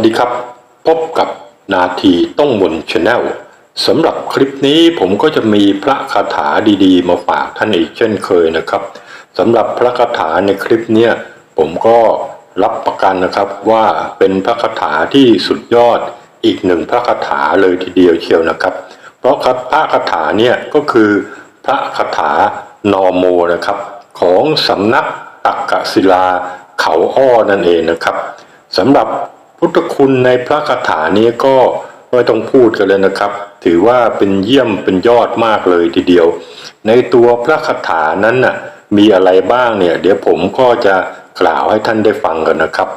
สวัสดีครับ พบกับนาทีต้องมนชาแนลสำหรับคลิปนี้ผมก็จะมีพระคาถาดีๆ มาฝากท่านอีกเช่นเคยนะครับสำหรับพระคาถาในคลิปเนี้ยผมก็รับประกันนะครับว่าเป็นพระคาถาที่สุดยอดอีกหนึ่งพระคาถาเลยทีเดียวเชียวนะครับ เพราะครับพระคาถาเนี่ยก็คือพระคาถานอโมนะครับ ของสำนักตักกศิลาเขาอ้อนั่นเองนะครับสำหรับ พุทธคุณในพระคาถานี้ก็ไม่ต้องพูดกันเลยนะครับ ถือว่าเป็นเยี่ยมเป็นยอดมากเลยทีเดียว ในตัวพระคาถานั้นน่ะมีอะไรบ้างเนี่ย เดี๋ยวผมก็จะกล่าวให้ท่านได้ฟังกันนะครับ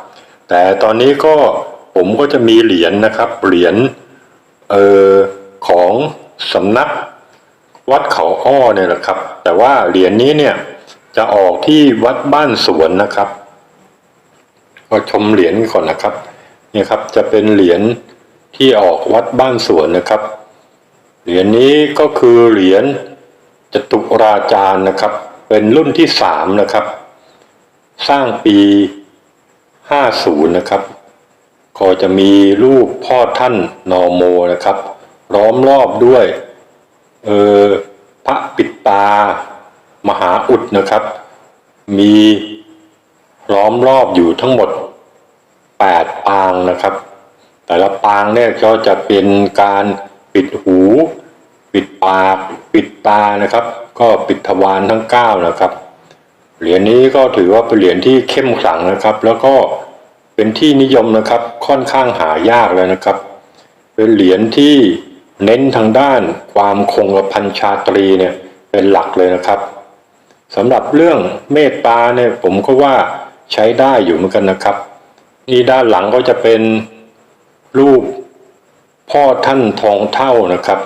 แต่ตอนนี้ก็ผมก็จะมีเหรียญนะครับ เหรียญเอ่อของสำนักวัดเขาอ้อเนี่ยแหละครับ แต่ว่าเหรียญนี้เนี่ยจะออกที่วัดบ้านสวนนะครับ ก็ชมเหรียญก่อนนะครับ เนี่ยครับจะเป็นเหรียญที่ออกวัดบ้านสวนนะครับ เหรียญนี้ก็คือเหรียญจตุราจารย์นะครับ เป็นรุ่นที่สามนะครับ สร้างปีห้าศูนย์นะครับก็จะมีรูปพ่อท่านนอโมนะครับ ล้อมรอบด้วยเออพระปิดตามหาอุดนะครับ มีล้อมรอบอยู่ทั้งหมด 8 ปางนะครับ แต่ละปางเนี่ยก็จะเป็นการปิดหู ปิดปาก ปิดตานะครับ ก็ปิดทวารทั้ง 9 นะครับ เหรียญนี้ก็ถือว่าเป็นเหรียญที่เข้มขลังนะครับ แล้วก็เป็นที่นิยมนะครับค่อนข้างหายากเลยนะครับ เป็นเหรียญที่เน้นทางด้านความคงกระพันชาตรีเนี่ยเป็นหลักเลยนะครับสำหรับเรื่องเมตตาเนี่ยผมก็ว่าใช้ได้อยู่เหมือนกันนะครับ นี่ด้านหลังก็จะเป็นรูปพ่อท่านทองเท่านะครับ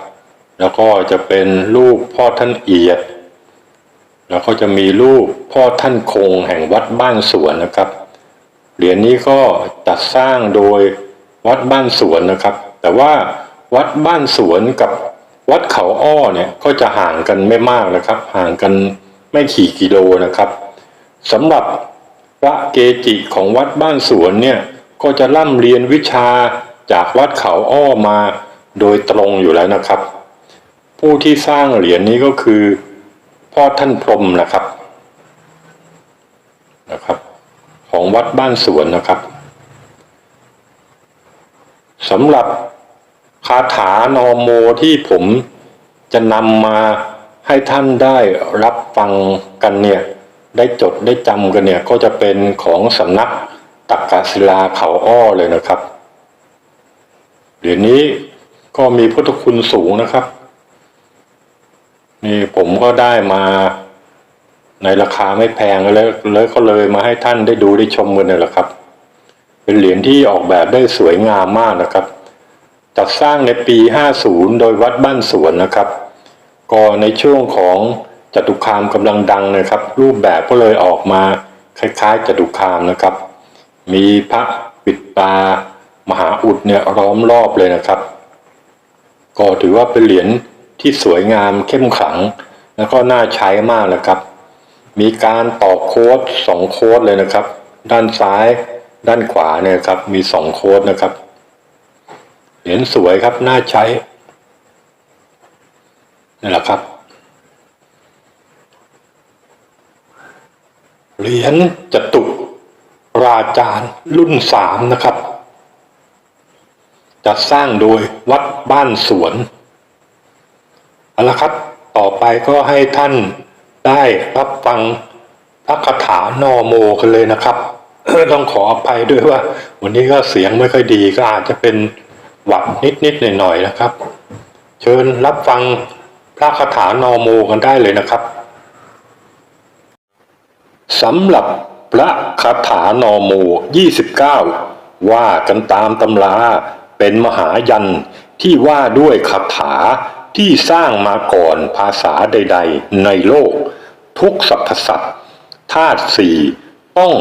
แล้วก็จะเป็นรูปพ่อท่านเอียด แล้วก็จะมีรูปพ่อท่านคงแห่งวัดบ้านสวนนะครับ เหรียญนี้ก็จัดสร้างโดยวัดบ้านสวนนะครับ แต่ว่าวัดบ้านสวนกับวัดเขาอ้อเนี่ยก็จะห่างกันไม่มากนะครับ ห่างกันไม่ขี่กิโลนะครับสำหรับ ระเกจิของวัดบ้านสวนเนี่ยก็จะร่ำเรียนวิชาจากวัดเขาอ้อมาโดยตรงอยู่แล้วนะครับ ผู้ที่สร้างเหรียญนี้ก็คือพ่อท่านพรมนะครับนะครับ ของวัดบ้านสวนนะครับสำหรับคาถานอโมที่ผมจะนำมาให้ท่านได้รับฟังกันเนี่ย ได้จดได้จำกันเนี่ยก็จะเป็นของสำนักตักกศิลาเขาอ้อเลยนะครับเดี๋ยวนี้ก็มีพุทธคุณสูงนะครับ นี่ผมก็ได้มาในราคาไม่แพงแล้วเลยก็เลยมาให้ท่านได้ดูได้ชมกันเลยละครับ เป็นเหรียญที่ออกแบบได้สวยงามมากนะครับ จัดสร้างในปี 50 โดยวัดบ้านสวนนะครับ ก็ในช่วงของ จตุคามกำลังดังนะครับ รูปแบบก็เลยออกมาคล้ายๆจตุคามนะครับ มีพระปิดตามหาอุดเนี่ยล้อมรอบเลยนะครับ ก็ถือว่าเป็นเหรียญที่สวยงามเข้มขลัง แล้วก็น่าใช้มากนะครับ มีการต่อโค้ดสองโค้ดเลยนะครับ ด้านซ้ายด้านขวาเนี่ยครับมีสองโค้ดนะครับ เหรียญสวยครับน่าใช้นี่แหละครับ เหรียญจตุราจารย์รุ่นสามนะครับ จัดสร้างโดยวัดบ้านสวนเอาละครับ ต่อไปก็ให้ท่านได้รับฟังพระคาถานอโมกันเลยนะครับต้องขออภัยด้วยว่า วันนี้ก็เสียงไม่ค่อยดีก็อาจจะเป็นหวัดนิดๆหน่อยๆนะครับ เชิญรับฟังพระคาถานอโมกันได้เลยนะครับ สำหรับพระคาถานอโม 29 ว่ากันตามตำราเป็นมหายันที่ว่าด้วยคาถาที่สร้างมาก่อนภาษาใด ๆ ในโลก ทุกสรรพสัตว์ธาตุสี่ต้อง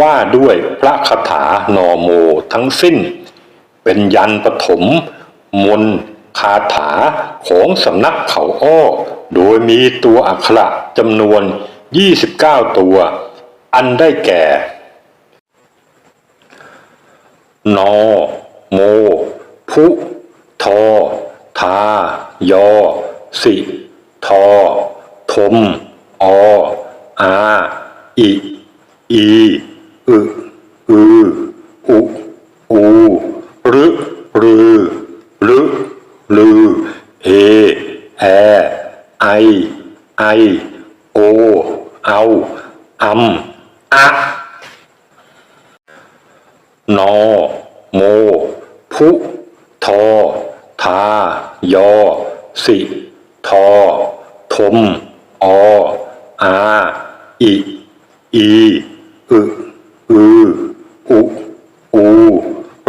ว่าด้วยพระคาถานอโมทั้งสิ้น เป็นยันปฐมมนคาถาของสำนักเขาอ้อ โดยมีตัวอักขระจำนวน 29ตัว อันได้แก่ นอ โม พุ ทอ ทา ยอ สิ ทอ ทม อ อา อิ อี อึอือ อุ อูรึรือลึลือ เอ แอ ไอ ไอ โอ เอาอำอะนอ โม พุ ทอ ทา ยอ สิ ทอ ทม อ อา อิ อี อึ อือ อุ อู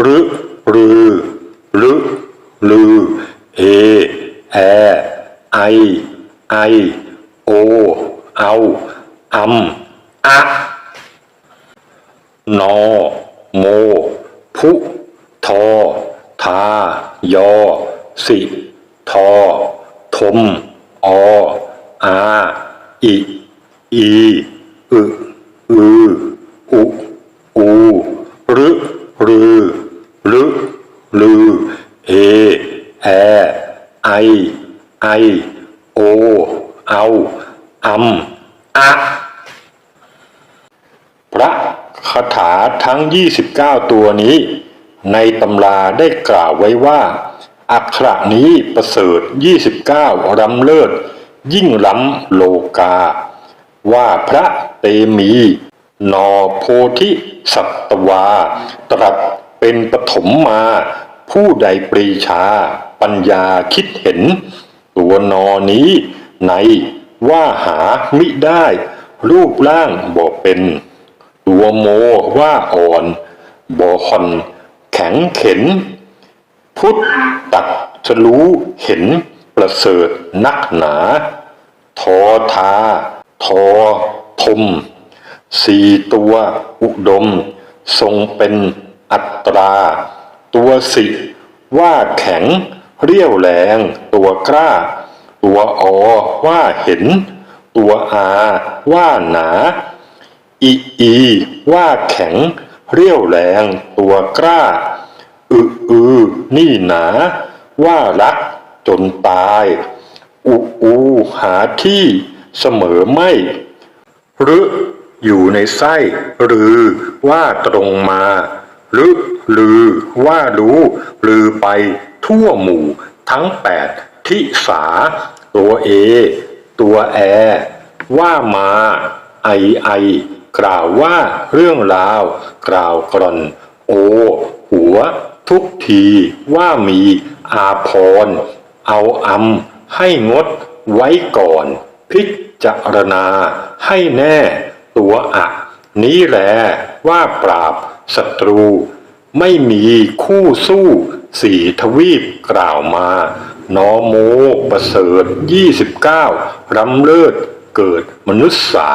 รึรือลึลือ เอ แอ ไอ ไอ โอ เอาอำอะ นอ โม พุ ทอ ทา ยอ สิ ทอ ทม อ อา อิ อี อึ อือ อุ อู รึรือ ลึลือ เอ แอ ไอ ไอ โอ เอาอำอะพระคาถาทั้ง 29 ตัวนี้ ในตำราได้กล่าวไว้ว่า อักขระนี้ประเสริฐ 29รำเลิศ ยิ่งล้ำโลกา ว่าพระเตมี นอโพธิสัตวา ตรัสเป็นปฐมมา ผู้ใดปรีชา ปัญญาคิดเห็น ตัวนอนี้ในว่าหามิได้ รูปร่างบ่เป็น ตัวโมว่าอ่อนบ่คอน แข็งเข็น พุทธตัดจะรู้เห็นประเสริฐนักหนา ทอทา ทอทมสี่ตัวอุดม ทรงเป็นอัตรา ตัวสิ ว่าแข็ง เรียวแรง ตัวกล้า ตัวอว่าเห็น ตัวอา ว่าหนา อีอี ว่าแข็ง เรียวแรงตัวกล้า อึอือนี่หนา ว่ารักจนตาย อุอูหาที่เสมอไม่หรืออยู่ในไส้ หรือว่าตรงมาหรือลือว่ารู้ลือไปทั่วหมู่ ทั้งแปดทิสา ตัวเอ ตัวแอ ว่ามา ไอไอ กล่าวว่าเรื่องราว กล่าวกรอนโอ หัว ทุกทีว่ามีอาพร เอาอำให้งดไว้ก่อน พิจารณาให้แน่ตัวอะนี้แหลว่าปราบศัตรู ไม่มีคู่สู้สี่ทวีปกล่าวมา นอโมประเสริฐยี่สิบเก้ารำเลิศเกิดมนุษย์สา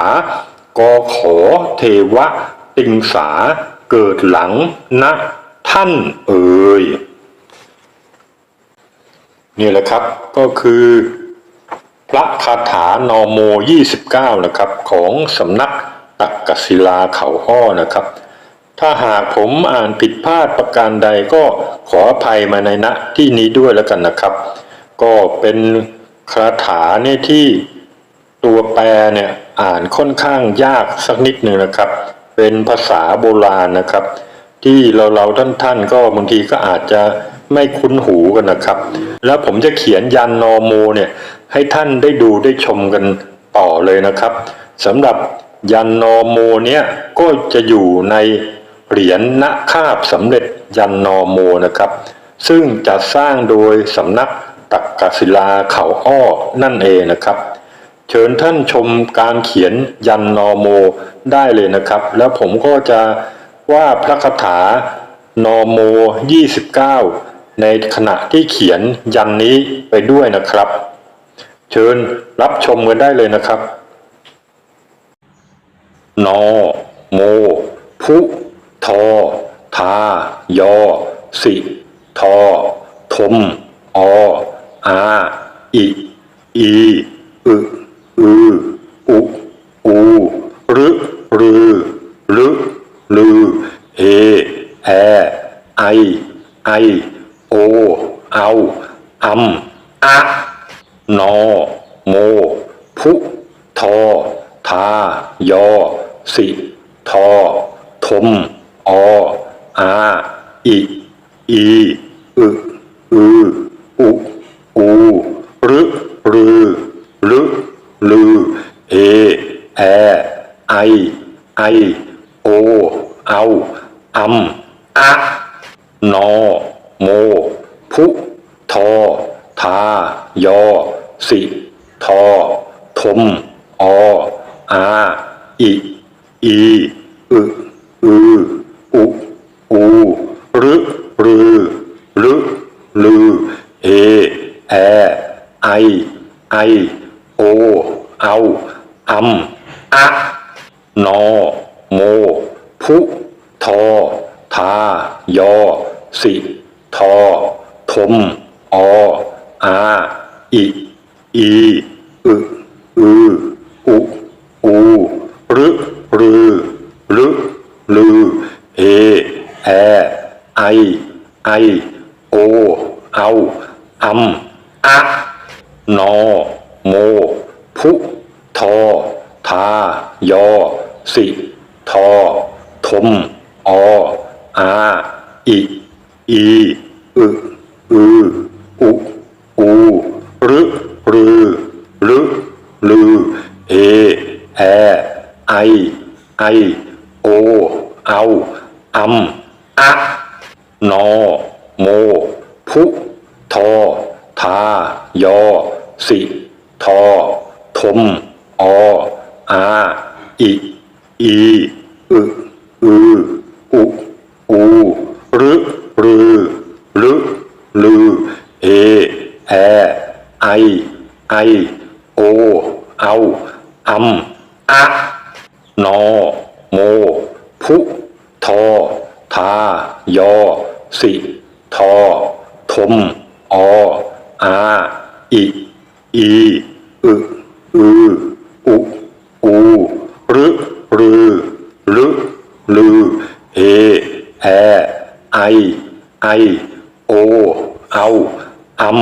กอขอเทวะ ติงสา เกิดหลังนะท่านเอ่ยนี่แหละครับก็คือพระคาถานอโม 29 นะครับ ของสำนักตักกศิลาเขาอ้อนะครับ ถ้าหากผมอ่านผิดพลาดประการใดก็ขออภัยมาในณที่นี้ด้วยแล้วกันนะครับ ก็เป็นคาถาเนี่ยที่ตัวแปรเนี่ย อ่านค่อนข้างยากสักนิดหนึ่งนะครับ เป็นภาษาโบราณนะครับ ที่เราเราท่านท่านๆก็บางทีก็อาจจะไม่คุ้นหูกันนะครับ แล้วผมจะเขียนยันนอโมเนี่ยให้ท่านได้ดูได้ชมกันต่อเลยนะครับสำหรับยันนอโมเนี่ยก็จะอยู่ในเหรียญณคาบสำเร็จยันนอโมนะครับ ซึ่งจะสร้างโดยสำนักตักกศิลาเขาอ้อนั่นเองนะครับ เชิญท่านชมการเขียนยันนอโมได้เลยนะครับ แล้วผมก็จะว่าพระคาถานอโม 29 ในขณะที่เขียนยันนี้ไปด้วยนะครับ เชิญรับชมกันได้เลยนะครับนอโม พุ ทอ ทา ยอ สิ ทอ ทม อ อา อิ อี อึ อืออุอูรึรือ ลึลือเอแอไอ ไอ โอ เอาอัมอะนอ โม พุทอทายอ สิทอทมออาอิอีอึ อืออุอูรึรือลึลือ เอ แอ ไอ ไอ โอ เอาอัมอะนอ โม พุ ทอ ทา ยอ สิ ทอ ทม อ อา อิ อี อึอือ อุ อูรึรือลึลือ เอ แอ ไอ ไอ โอ เอาอัมอะ นอ โม พุ ทอ ทา ยอ สิ ทอ ทม อ อา อิ อี อึอือ อุ อู รึรือลึลือ เอ แอ ไอ ไอ โอ เอา อัมอะนอ โม พุ ทอ ทา ยอ สิทอทมออาอิอีอึอืออุอูรึรือรึลือเอแอไอไอโอเอาอัมอะ นอ โม พุ ทอ ทา ยอ สิ ทอ ทม อ อา อิ อี อึ อือ อุ อู รือลึลือ เอ แอ ไอ ไอ โอ เอาอัมอะนอ โม พุ ทอ ทา ยอ สิ ทอ ทม อ อา อิ อี อึอือ อุ อูรึ รือลึลือ แอ ไอ ไอโอ เอาอัม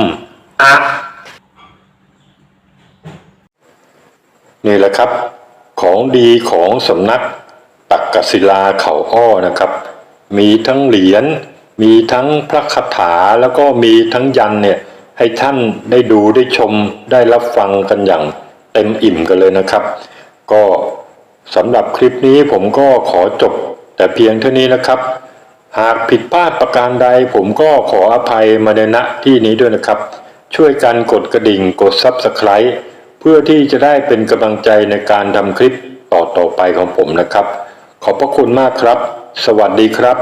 อะนี่แหละครับ ของดีของสำนักตักกศิลาเขาอ้อนะครับ มีทั้งเหรียญมีทั้งพระคาถาแล้วก็มีทั้งยันเนี่ยให้ท่านได้ดูได้ชมได้รับฟังกันอย่างเต็มอิ่มกันเลยนะครับ ก็สำหรับคลิปนี้ผมก็ขอจบแต่เพียงเท่านี้นะครับ หากผิดพลาดประการใดผมก็ขออภัยมาในณที่นี้ด้วยนะครับ ช่วยกันกดกระดิ่งกด Subscribe เพื่อที่จะได้เป็นกำลังใจในการทำคลิปต่อๆไปของผมนะครับ ขอบพระคุณมากครับ สวัสดีครับ